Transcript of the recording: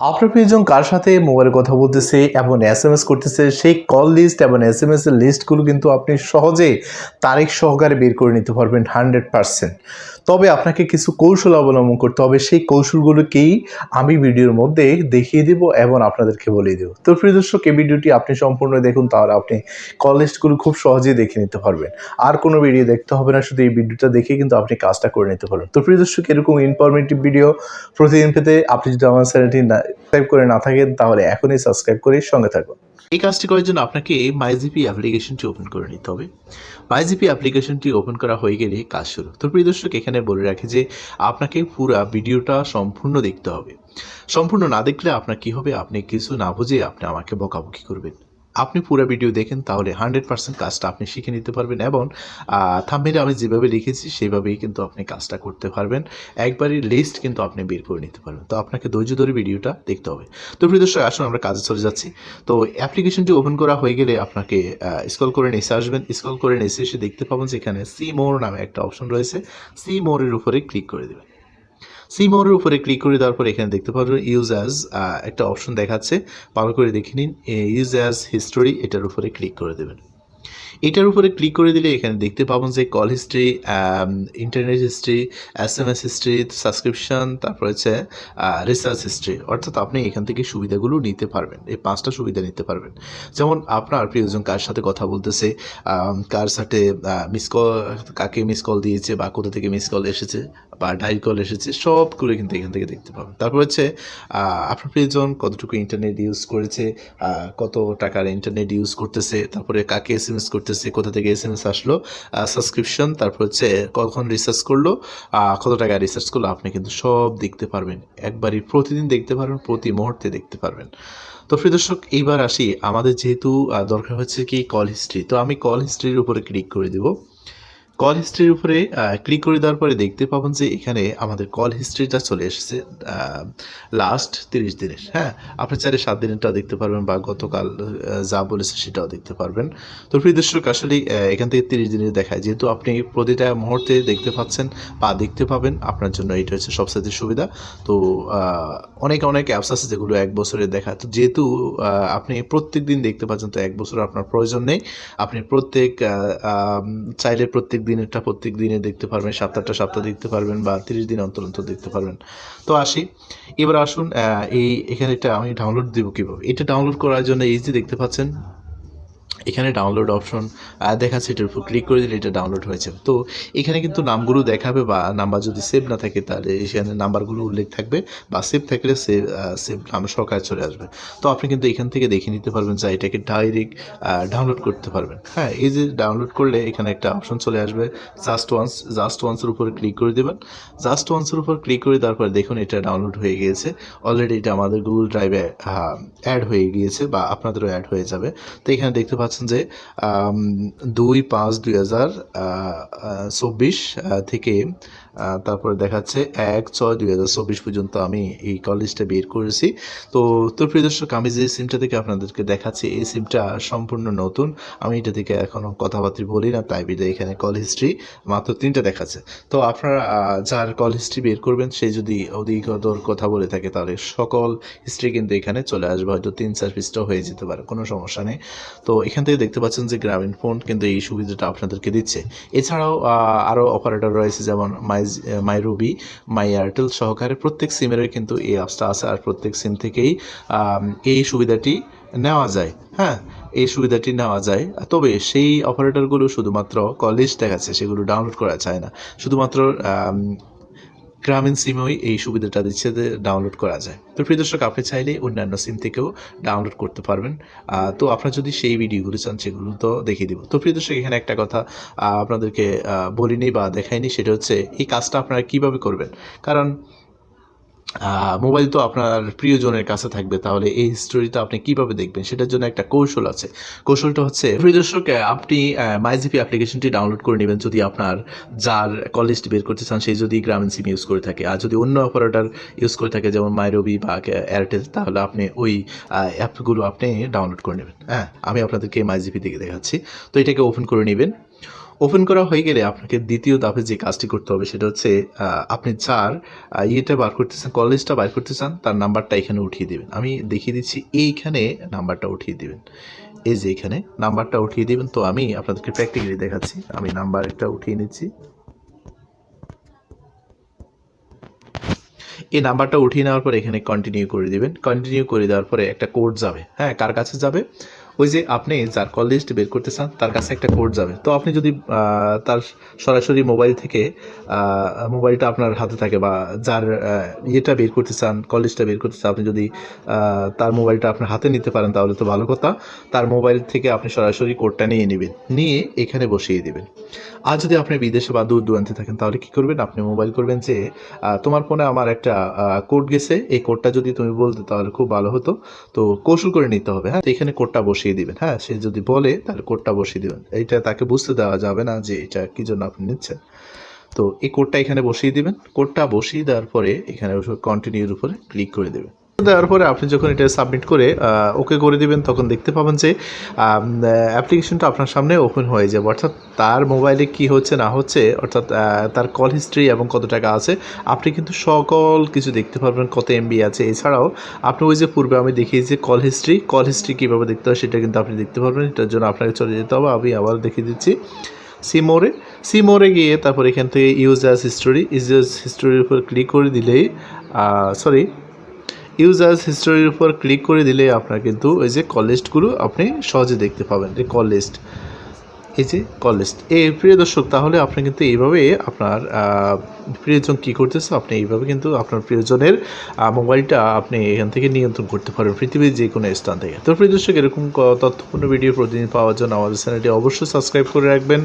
আপনার প্রিয়জন কার সাথে মোবাইলে কথা বলতেছে এবং এস এম এস করতেছে, সেই কল লিস্ট এবং এস এম এস এর লিস্টগুলো কিন্তু আপনি সহজে তারিখ সহকারে বের করে নিতে পারবেন হান্ড্রেড পারসেন্ট তবে আপনাকে কিছু কৌশল অবলম্বন করতে হবে। সেই কৌশলগুলোকেই আমি ভিডিওর মধ্যে দেখিয়ে দিব এবং আপনাদেরকে বলে দেবো। তো প্রিয় দর্শক, এই ভিডিওটি আপনি সম্পূর্ণ দেখুন, তাহলে আপনি কল লিস্টগুলো খুব সহজেই দেখে নিতে পারবেন। আর কোনো ভিডিও দেখতে হবে না, শুধু এই ভিডিওটা দেখে কিন্তু আপনি কাজটা করে নিতে পারবেন। তো প্রিয় দর্শক, এরকম ইনফরমেটিভ ভিডিও প্রতিদিন পেতে আপনি যদি আমার চ্যানেলটি সাবস্ক্রাইব করে না থাকেন, তাহলে এখনই সাবস্ক্রাইব করে সঙ্গে থাকুন। এই কাজটি করার জন্য আপনাকে মাইজিপি অ্যাপ্লিকেশনটি ওপেন করে নিতে হবে। মাইজিপি অ্যাপ্লিকেশনটি ওপেন করা হয়ে গেলে কাজ শুরু। তো প্রিয় দর্শক, এখানে বলে রাখে যে আপনাকে পুরো ভিডিওটা সম্পূর্ণ দেখতে হবে। সম্পূর্ণ না দেখলে আপনার কি হবে? আপনি কিছু না বুঝে আপনি আমাকে বকাবকি করবেন। আপনি পুরো ভিডিও দেখেন, তাহলে হান্ড্রেড পার্সেন্ট কাজটা আপনি শিখে নিতে পারবেন এবং থাম্বেলে আমি যেভাবে লিখেছি, সেভাবেই কিন্তু আপনি কাজটা করতে পারবেন। একবারই লিস্ট কিন্তু আপনি বের করে নিতে পারবেন। তো আপনাকে ধৈর্য ধরে ভিডিওটা দেখতে হবে। তো প্রিয় দর্শক, আসুন আমরা কাজে চলে যাচ্ছি। তো অ্যাপ্লিকেশনটি ওপেন করা হয়ে গেলে আপনাকে স্ক্রল করে নিচে আসবেন। স্কল করে নিচে এসে দেখতে পাবেন যে এখানে সি মোর নামে একটা অপশন রয়েছে। সি মোরের উপরে ক্লিক করে দেবেন। সি মোরের উপরে ক্লিক করে দেওয়ার পর এখানে দেখতে পাবেন ইউজ অ্যাজ একটা অপশন দেখাচ্ছে। ভালো করে দেখে নিন ইউজ অ্যাজ হিস্টোরি এটার উপরে ক্লিক করে দেবেন। এটার উপরে ক্লিক করে দিলে এখানে দেখতে পাবেন যে call history internet history S M S history subscription তারপর হচ্ছে রিসার্চ হিস্ট্রি অর্থাৎ আপনি এখান থেকে সুবিধাগুলো নিতে পারবেন, এই পাঁচটা সুবিধা নিতে পারবেন। যেমন আপনার প্রিয়জন কার সাথে কথা বলতেছে কার সাথে মিস কল কাকে মিস কল দিয়েছে বা কোথা থেকে মিস কল এসেছে বা ডাইল কল এসেছে, সবগুলো কিন্তু এখান থেকে দেখতে পাবেন। তারপর হচ্ছে আপনার প্রিয়জন কতটুকু ইন্টারনেট ইউজ করেছে কত টাকার ইন্টারনেট ইউজ করতেছে, তারপরে কাকে এস এম এস করতেছে, কোথা থেকে এস এম এস আসলো সাবস্ক্রিপশন তারপর হচ্ছে কখন রিসার্চ করল কত টাকা রিসার্চ করল, আপনি কিন্তু সব দেখতে পারবেন। একবারই প্রতিদিন দেখতে পারবেন, প্রতি মুহূর্তে দেখতে পারবেন। তো প্রিয় দর্শক, এইবার আসি, আমাদের যেহেতু দরকার হচ্ছে কি কল হিস্ট্রি তো আমি কল হিস্ট্রির উপরে ক্লিক করে দেবো। কল হিস্ট্রির উপরে ক্লিক করে দেওয়ার পরে দেখতে পাবেন যে এখানে আমাদের কল হিস্ট্রিটা চলে এসেছে লাস্ট তিরিশ দিনের হ্যাঁ? আপনি চাইলে সাত দিনেরটা দেখতে পারবেন বা গতকাল যা বলেছে সেটাও দেখতে পারবেন। তো প্রিয় দর্শক, আসলে এখান থেকে তিরিশ দিনের দেখায়। যেহেতু আপনি প্রতিটা মুহূর্তে দেখতে পাচ্ছেন বা দেখতে পাবেন, আপনার জন্য এটা হচ্ছে সবচেয়ে সুবিধা। তো অনেক অনেক অ্যাপস আছে যেগুলো এক বছরে দেখায়। তো যেহেতু আপনি প্রত্যেক দিন দেখতে পাচ্ছেন, তো এক বছর আপনার প্রয়োজন নেই। আপনি প্রত্যেক চাইলে প্রত্যেক দিনেরটা প্রত্যেক দিনে দেখতে পারবেন সাত সপ্তাহটা সপ্তাহ দেখতে পারবেন বা তিরিশ দিন অন্তর অন্তর দেখতে পারবেন। তো আসি, এবার আসুন এই এখানে এটা আমি ডাউনলোড দেবো কীভাবে? এটা ডাউনলোড করার জন্য এই যে দেখতে পাচ্ছেন? এখানে ডাউনলোড অপশন দেখাচ্ছে এটার উপর ক্লিক করে দিলে এটা ডাউনলোড হয়েছে তো এখানে কিন্তু নামগুলো দেখাবে বা নাম্বার যদি সেভ না থাকে তাহলে এখানে নাম্বারগুলো উল্লেখ থাকবে বা সেভ থাকলে সেভ সেভ নাম সহকারে চলে আসবে। তো আপনি কিন্তু এখান থেকে দেখে নিতে পারবেন যে এটাকে ডাইরেক্ট ডাউনলোড করতে পারবেন। হ্যাঁ এই যে ডাউনলোড করলে এখানে একটা অপশন চলে আসবে জাস্ট ওয়ান্স জাস্ট ওয়ান্সের উপরে ক্লিক করে দেবেন। জাস্ট ওয়ান্সের উপর ক্লিক করে দেওয়ার পরে দেখুন এটা ডাউনলোড হয়ে গিয়েছে। অলরেডি এটা আমাদের গুগল ড্রাইভে অ্যাড হয়ে গিয়েছে বা আপনাদেরও অ্যাড হয়ে যাবে। তো এখানে দেখতে পাচ্ছেন যে আম, দুই পাঁচ দুই হাজার চব্বিশ থেকে তারপরে দেখাচ্ছে এক ছয় দুই হাজার চব্বিশ পর্যন্ত আমি এই কলেজটা বের করেছি। তো তো প্রিয় দর্শক, আমি যে সিমটা থেকে আপনাদেরকে দেখাচ্ছি, এই সিমটা সম্পূর্ণ নতুন। আমি এটা থেকে এখনও কথাবার্তা বলি না, তাই বিধে এখানে কল হিস্ট্রি মাত্র তিনটা দেখাচ্ছে। তো আপনারা যার কল হিস্ট্রি বের করবেন, সে যদি অধিকতর কথা বলে থাকে, তাহলে সকল হিস্ট্রি কিন্তু এখানে চলে আসবে। হয়তো তিন চার পিসটাও হয়ে যেতে পারে, কোনো সমস্যা নেই। তো এখান থেকে দেখতে পাচ্ছেন যে গ্রামীণ ফোন কিন্তু এই সুবিধাটা আপনাদেরকে দিচ্ছে। এছাড়াও আরও অপারেটর রয়েছে, যেমন মাই মাই রুবি মাই এয়ারটেল সহকারে প্রত্যেক সিমের কিন্তু এই অ্যাপসটা আছে আর প্রত্যেক সিম থেকেই এই সুবিধাটি নেওয়া যায় হ্যাঁ? এই সুবিধাটি নেওয়া যায়। তবে সেই অপারেটরগুলো শুধুমাত্র কলেজ দেখাচ্ছে, সেগুলো ডাউনলোড করা যায় না। শুধুমাত্র গ্রামীণ সিমেই এই সুবিধাটা দিচ্ছে যে ডাউনলোড করা যায়। তো প্রিয় দর্শক, আপনি চাইলে অন্যান্য সিম থেকেও ডাউনলোড করতে পারবেন। তো আপনারা যদি সেই ভিডিওগুলো চান, সেগুলো তো দেখিয়ে দিব। তো প্রিয় দর্শক, এখানে একটা কথা আপনাদেরকে বলিনি বা দেখাইনি, সেটা হচ্ছে এই কাজটা আপনারা কীভাবে করবেন? কারণ মোবাইল তো আপনার প্রিয়জনের কাছে থাকবে, তাহলে এই হিস্টোরিটা আপনি কীভাবে দেখবেন? সেটার জন্য একটা কৌশল আছে। কৌশলটা হচ্ছে, প্রিয় দর্শক আপনি মাইজিপি অ্যাপ্লিকেশনটি ডাউনলোড করে নেবেন যদি আপনার যার কলেজটি বের করতে চান সেই যদি গ্রামীণ সিম ইউজ করে থাকে। আর যদি অন্য অপারেটার ইউজ করে থাকে, যেমন মাইরবি বা এয়ারটেল তাহলে আপনি ওই অ্যাপগুলো আপনি ডাউনলোড করে নেবেন। হ্যাঁ আমি আপনাদেরকে মাইজিপি থেকে দেখাচ্ছি। তো এটাকে ওপেন করে নেবেন। ওপেন করা হয়ে গেলে আপনাকে দ্বিতীয় ধাপে যে কাজটি করতে হবে সেটা হচ্ছে আপনি আহ, ইয়েটা বার করতে চান কলেজটা বার করতে চান তার নাম্বারটা এখানে উঠিয়ে দেবেন। আমি দেখিয়ে দিচ্ছি এইখানে নাম্বারটা উঠিয়ে দেবেন। এই যে এখানে নাম্বারটা উঠিয়ে দেবেন তো আমি আপনাদেরকে প্র্যাকটিক্যালি দেখাচ্ছি। আমি নাম্বার একটা উঠিয়ে নিচ্ছি। এই নাম্বারটা উঠিয়ে নেওয়ার পরে এখানে কন্টিনিউ করে দিবেন। কন্টিনিউ করে দেওয়ার পরে একটা কোড যাবে। হ্যাঁ কার কাছে যাবে? ওই যে আপনি যার কল লিস্ট বের করতে চান, তার কাছে একটা কোড যাবে। তো আপনি যদি তার সরাসরি মোবাইল থেকে মোবাইলটা আপনার হাতে থাকে বা যার ইয়েটা বের করতে চান কল লিস্টটা বের করতে চান, আপনি যদি তার মোবাইলটা আপনার হাতে নিতে পারেন, তাহলে তো ভালো কথা। তার মোবাইল থেকে আপনি সরাসরি কোডটা নিয়ে নেবেন। নিয়ে এখানে বসিয়ে দেবেন। আর যদি আপনি বিদেশে বা দূর দূরান্তে থাকেন, তাহলে কি করবেন? আপনি মোবাইল করবেন যে তোমার ফোনে আমার একটা কোড গেছে। এই কোডটা যদি তুমি বলতে, তাহলে খুব ভালো হতো। তো কৌশল করে নিতে হবে হ্যাঁ? এখানে কোডটা বসিয়ে দিবেন। হ্যাঁ সে যদি বলে, তাহলে কোডটা বসিয়ে দিবেন। এইটা তাকে বুঝতে দেওয়া যাবে না যে এটা কি জন্য আপনি নিচ্ছেন। তো এই কোডটা এখানে বসিয়ে দিবেন। কোডটা বসিয়ে দেওয়ার পরে এখানে কন্টিনিউর উপরে ক্লিক করে দেবেন। দেওয়ার পরে আপনি যখন এটা সাবমিট করে ওকে করে দিবেন, তখন দেখতে পাবেন যে অ্যাপ্লিকেশনটা আপনার সামনে ওপেন হয়ে যাবে। অর্থাৎ তার মোবাইলে কি হচ্ছে, না হচ্ছে, অর্থাৎ তার কল হিস্ট্রি এবং কত টাকা আছে, আপনি কিন্তু সকল কিছু দেখতে পারবেন, কত এমবি আছে। এছাড়াও, আপনি ওই যে পূর্বে আমি দেখিয়েছি কল হিস্ট্রি কল হিস্ট্রি কীভাবে দেখতে হয়, সেটা কিন্তু আপনি দেখতে পারবেন। এটার জন্য আপনাকে চলে যেতে হবে। আমি আবার দেখিয়ে দিচ্ছি। সিমোরে সিমোরে গিয়ে তারপর এখান থেকে ইউজার্স হিস্টোরি ইউজার্স হিস্টোরির উপর ক্লিক করে দিলেই সরি ইউজার্স হিস্টোরির উপর ক্লিক করে দিলে আপনার কিন্তু ওই যে কল লিস্টগুলো আপনি সহজে দেখতে পাবেন। যে কল লিস্ট এই যে কল লিস্ট এই প্রিয় দর্শক, তাহলে আপনি কিন্তু এইভাবে আপনার প্রিয়জন কী করতেছে, আপনি এইভাবে কিন্তু আপনার প্রিয়জনের মোবাইলটা আপনি এখান থেকে নিয়ন্ত্রণ করতে পারেন পৃথিবীর যে কোনো স্থান থেকে। তো প্রিয় দর্শক, এরকম তথ্যপূর্ণ ভিডিও প্রতিদিন পাওয়ার জন্য আমাদের চ্যানেলটি অবশ্যই সাবস্ক্রাইব করে রাখবেন।